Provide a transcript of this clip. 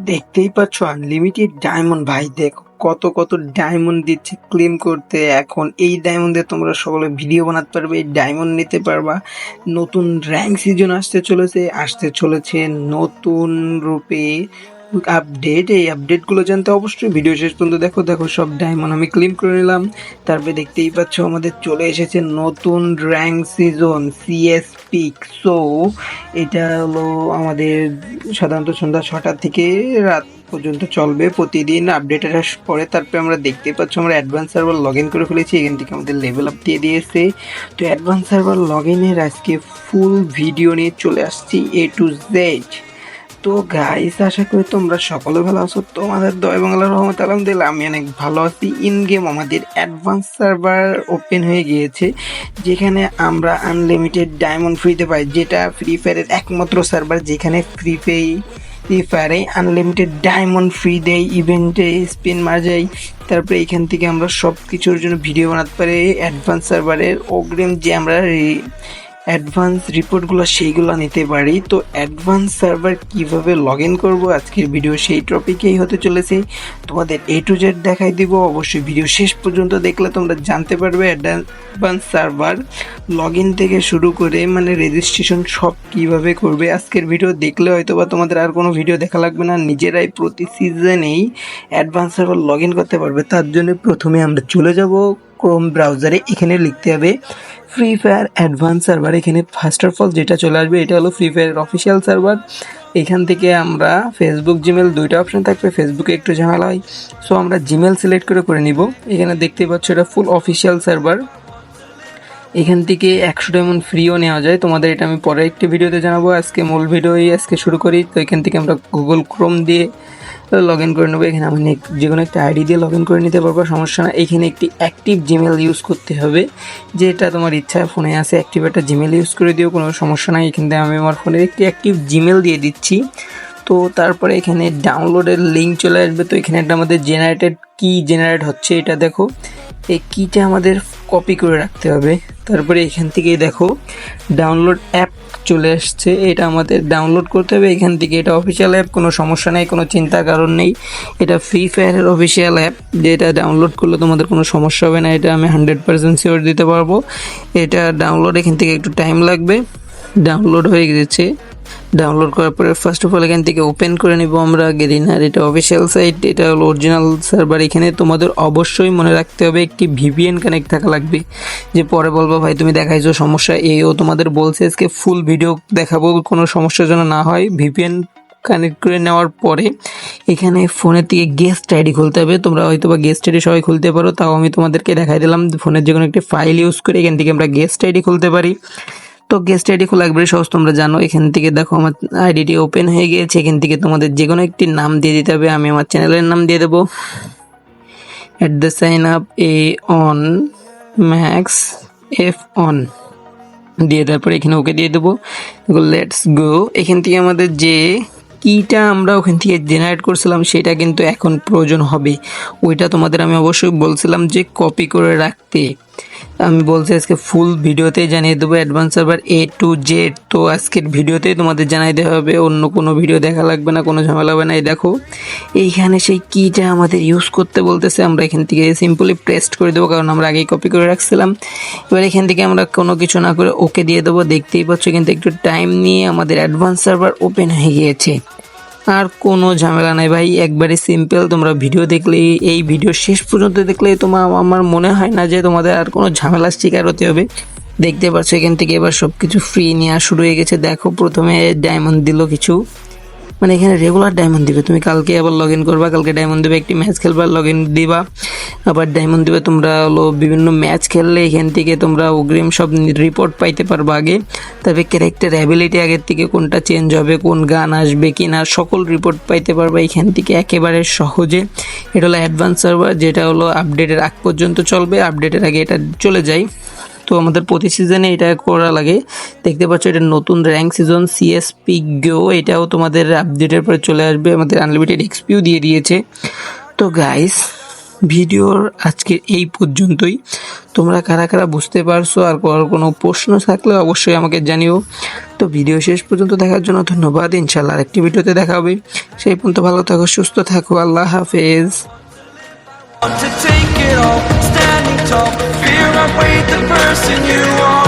দেখতেই পাচ্ছ unlimited diamond ভাই, দেখো, কত কত ডায়মন্ড দিচ্ছে ক্লেম করতে। এখন এই ডায়মন্ডে তোমরা সকলে ভিডিও বানাতে পারবে, এই ডায়মন্ড নিতে পারবা। নতুন র্যাঙ্ক সিজন আসতে চলেছে আসতে চলেছে নতুন রূপে। আপডেট এই আপডেটগুলো জানতে অবশ্যই ভিডিও শেষ পর্যন্ত দেখো। দেখো, সব ডায়মন্ড আমি ক্লেম করে নিলাম। তারপরে দেখতেই পাচ্ছ, আমাদের চলে এসেছে নতুন rank season CS pick so এটা হলো আমাদের সাধারণত সন্ধ্যা ছটা থেকে রাত পর্যন্ত চলবে প্রতিদিন আপডেট আসার পরে। তারপরে আমরা দেখতে পাচ্ছি, আমরা অ্যাডভান্স সার্ভার লগ ইন করে ফেলেছি। এখান থেকে আমাদের লেভেল আপ দিয়ে দিয়েছে। তো অ্যাডভান্স সার্ভার লগ ইনের আজকে ফুল ভিডিও নিয়ে চলে আসছি এ টু জেড তো গাইস আশা করি তোমরা সকলে ভালো আছো। তোমাদের দয় বাংলার রহমত আলহামদুলিল্লাহ, আমি অনেক ভালো আছি। ইন গেম আমাদের অ্যাডভান্স সার্ভার ওপেন হয়ে গিয়েছে, যেখানে আমরা আনলিমিটেড ডায়মন্ড ফ্রিতে পাই, যেটা ফ্রি ফায়ারের একমাত্র সার্ভার যেখানে ফ্রি পে ফ্রি ফায়ারে আনলিমিটেড ডায়মন্ড ফ্রি দেয় ইভেন্টে স্পিন মারা যায় তারপরে এখান থেকে আমরা সব কিছুর জন্য ভিডিও বানাতে পারি। অ্যাডভান্স সার্ভারের অগ্রিম যে আমরা অ্যাডভান্স রিপোর্টগুলো সেইগুলো নিতে পারি। তো অ্যাডভান্স সার্ভার কীভাবে লগ ইন করব? আজকের ভিডিও সেই টপিকেই হতে চলেছে। তোমাদের এ টু জেড দেখাই দিব। অবশ্যই ভিডিও শেষ পর্যন্ত দেখলে তোমরা জানতে পারবে অ্যাডভান্স সার্ভার লগ ইন থেকে শুরু করে মানে রেজিস্ট্রেশন সব কীভাবে করবে। আজকের ভিডিও দেখলে হয়তো বা তোমাদের আর কোনো ভিডিও দেখা লাগবে না। নিজেরাই প্রতি সিজনেই অ্যাডভান্স সার্ভার লগ ইন করতে পারবে। তার জন্য প্রথমে আমরা চলে যাব ক্রোম ব্রাউজারে এখানে লিখতে হবে ফ্রি ফায়ার অ্যাডভান্স সার্ভার এখানে ফার্স্ট অফ অল যেটা চলে আসবে এটা হলো ফ্রি ফায়ারের অফিসিয়াল সার্ভার এখান থেকে আমরা ফেসবুক জিমেল দুইটা অপশন থাকবে। ফেসবুকে একটু ঝামেলা হয়। সো আমরা জিমেল সিলেক্ট করে করে নিব। এখানে দেখতেই পাচ্ছ এটা ফুল অফিসিয়াল সার্ভার এখান থেকে একশো ডায়মন্ড ফ্রিও নেওয়া যায়। তোমাদের এটা আমি পরে একটি ভিডিওতে জানাব। আজকে মূল ভিডিওই আজকে শুরু করি। তো এখান থেকে আমরা গুগল ক্রোম দিয়ে লগ ইন করে নেব। এখানে আমি যে কোনো একটা আইডি দিয়ে লগ ইন করে নিতে পারব, সমস্যা না এখানে একটি অ্যাক্টিভ জিমেল ইউজ করতে হবে, যেটা তোমার ইচ্ছা, ফোনে আছে অ্যাক্টিভ একটা জিমেল ইউজ করে দিও, কোনো সমস্যা নাই। এখান থেকে আমি আমার ফোনের একটি অ্যাক্টিভ জিমেল দিয়ে দিচ্ছি। তো তারপরে এখানে ডাউনলোডের লিঙ্ক চলে আসবে। তো এখানে একটা আমাদের জেনারেটেড কি জেনারেট হচ্ছে, এটা দেখো। এই কিটা আমাদের কপি করে রাখতে হবে। তারপরে এখান থেকে দেখো ডাউনলোড অ্যাপ চলে আসছে এটা আমাদের ডাউনলোড করতে হবে। এখান থেকে এটা অফিসিয়াল অ্যাপ কোনো সমস্যা নেই, কোনো চিন্তার কারণ নেই। এটা ফ্রি ফায়ারের অফিসিয়াল অ্যাপ যেটা ডাউনলোড করলে তোমাদের কোনো সমস্যা হবে না, এটা আমি হান্ড্রেড পার্সেন্ট শিওর দিতে পারব। এটা ডাউনলোড এখান থেকে একটু টাইম লাগবে। ডাউনলোড হয়ে গেছে। ডাউনলোড করার পরে ফার্স্ট অফ অল এখান থেকে ওপেন করে নিব আমরা গেরিনার এটা অফিসিয়াল সাইট এটা হলো অরিজিনাল সার্ভার এখানে তোমাদের অবশ্যই মনে রাখতে হবে একটি ভিপিএন কানেক্ট থাকা লাগবে। যে পরে বলব, ভাই, তুমি দেখাইছো, সমস্যা এও তোমাদের বলছে, আজকে ফুল ভিডিও দেখাবো, কোনো সমস্যার জন্য না হয়। ভিপিএন কানেক্ট করে নেওয়ার পরে এখানে ফোনের থেকে গেস্ট আইডি খুলতে হবে। তোমরা হয়তো বা গেস্ট আইডি সবাই খুলতে পারো, তাও আমি তোমাদেরকে দেখাই দিলাম। ফোনের যে কোনো একটি ফাইল ইউজ করে এখান থেকে আমরা গেস্ট আইডি খুলতে পারি। তো গেস্ট আইডি খোলা একবারে সহজ, তোমরা জানো। এখান থেকে দেখো, আমার আইডিটি ওপেন হয়ে গিয়েছে। এখান থেকে তোমাদের যে কোনো একটি নাম দিয়ে দিতে হবে। আমি আমার চ্যানেলের নাম দিয়ে দেবো। At the sign up A on max F on দিয়ে তারপরে এখানে ওকে দিয়ে দেবো। লেটস গো এখান থেকে আমাদের যে কিটা আমরা ওখান থেকে জেনারেট করছিলাম, সেটা কিন্তু এখন প্রয়োজন হবে। ওইটা তোমাদের আমি অবশ্যই বলছিলাম যে কপি করে রাখতে। আমি বলছি আজকে ফুল ভিডিওতেই জানিয়ে দেবো advance server A to Z তো আজকের ভিডিওতেই তোমাদের জানাই দেওয়া হবে, অন্য কোনো ভিডিও দেখা লাগবে না, কোনো ঝামেলা হবে না। এই দেখো, এইখানে সেই কিটা আমাদের ইউজ করতে বলতেছে, আমরা এখান থেকে সিম্পলি প্রেস্ট করে দেবো, কারণ আমরা আগেই কপি করে রাখছিলাম। এবার এখান থেকে আমরা কোনো কিছু না করে ওকে দিয়ে দেবো। দেখতেই পাচ্ছ কিন্তু একটু টাইম নিয়ে আমাদের অ্যাডভান্স সার্ভার ওপেন হয়ে গিয়েছে। আর কোনো ঝামেলা নাই ভাই, একবারে সিম্পল তোমরা ভিডিও দেখলে, এই ভিডিও শেষ পর্যন্ত দেখলে তোমার আমার মনে হয় না যে তোমাদের আর কোনো ঝামেলার শিকার হতে হবে। দেখতে পাচ্ছ এখান থেকে এবার সব কিছু ফ্রি নেওয়া শুরু হয়ে গেছে। দেখো প্রথমে ডায়মন্ড দিল কিছু। মানে এখানে রেগুলার ডায়মন্ড দিবে। তুমি কালকে আবার লগ ইন করবা, কালকে ডায়মন্ড দিবে, একটি ম্যাচ খেলবা লগ ইন দিবা। আবার ডায়মন্ড দিবে, তোমরা হলো বিভিন্ন ম্যাচ খেললে এখান থেকে তোমরা অগ্রিম সব রিপোর্ট পাইতে পারবা আগে। তবে ক্যারেক্টার অ্যাবিলিটি আগের থেকে কোনটা চেঞ্জ হবে, কোন গান আসবে কি না সকল রিপোর্ট পাইতে পারবা এখান থেকে একেবারে সহজে। এটা হলো অ্যাডভান্স সার্ভার যেটা হলো আপডেটের আগ পর্যন্ত চলবে আপডেটের আগে এটা চলে যায়। তো আমাদের প্রতি সিজনে এটা করা লাগে। দেখতে পাচ্ছ এটা নতুন র্যাঙ্ক সিজন সিএসপি গো এটাও তোমাদের আপডেটের পরে চলে আসবে। আমাদের আনলিমিটেড এক্সপিও দিয়ে দিয়েছে। তো গাইস ভিডিওর আজকে এই পর্যন্তই। তোমরা কারা কারা বুঝতে পারছ আর কোনো প্রশ্ন থাকলে অবশ্যই আমাকে জানিও। তো ভিডিও শেষ পর্যন্ত দেখার জন্য ধন্যবাদ। ইনশাল্লাহ আরেকটি ভিডিওতে দেখা হবে। সেই পর্যন্ত ভালো থাকো, সুস্থ থাকো। আল্লাহ হাফেজ। top Fear i wait the person you are.